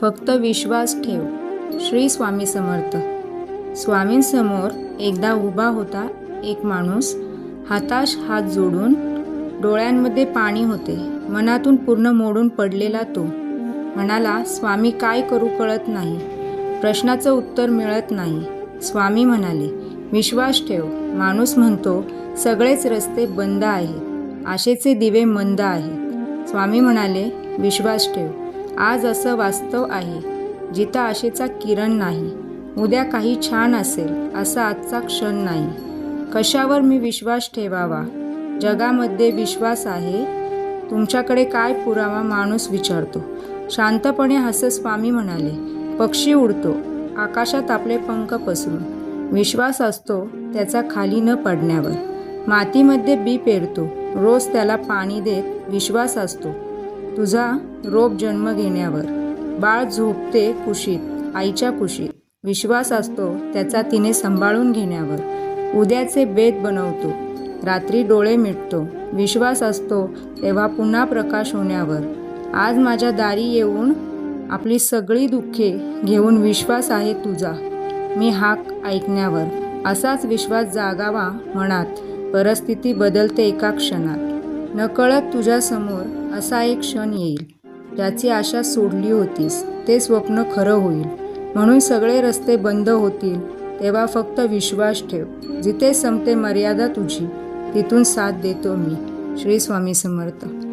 फक्त विश्वास ठेव. श्री स्वामी समर्थ. स्वामींसमोर एकदा उभा होता एक माणूस. हाताश हात जोडून डोळ्यांमध्ये पाणी होते. मनातून पूर्ण मोडून पडलेला तो. म्हणाला स्वामी काय करू कळत नाही. प्रश्नाचं उत्तर मिळत नाही. स्वामी म्हणाले विश्वास ठेव. माणूस म्हणतो सगळेच रस्ते बंद आहेत. आशेचे दिवे मंद आहेत. स्वामी म्हणाले विश्वास ठेव. आज असं वास्तव आहे जिथं आशेचा किरण नाही उद्या काही छान असेल असा आजचा क्षण नाही. कशावर मी विश्वास ठेवावा? जगामध्ये विश्वास आहे? तुमच्याकडे काय पुरावा माणूस विचारतो. शांतपणे हसत स्वामी म्हणाले पक्षी उडतो आकाशात आपले पंख पसरून. विश्वास असतो त्याचा खाली न पडण्यावर. मातीमध्ये बी पेरतो रोज त्याला पाणी देत विश्वास असतो. तुझा रोप जन्म घेण्यावर. बाळ झोपते कुशीत आईच्या कुशीत. विश्वास असतो त्याचा तिने सांभाळून घेण्यावर. उद्याचे बेत बनवतो रात्री डोळे मिटतो. विश्वास असतो तेव्हा पुन्हा प्रकाश होण्यावर. आज माझ्या दारी येऊन आपली सगळी दुःखे घेऊन विश्वास आहे तुझा. मी हाक ऐकण्यावर. असाच विश्वास जागावा मनात. परिस्थिती बदलते एका क्षणात. नकळत तुझ्यासमोर असा एक क्षण येईल. ज्याची आशा सोडली होतीस. ते स्वप्न खरं होईल. म्हणून सगळे रस्ते बंद होतील. तेव्हा फक्त विश्वास ठेव. जिथे संपते मर्यादा तुझी तिथून साथ देतो मी. श्री स्वामी समर्थ.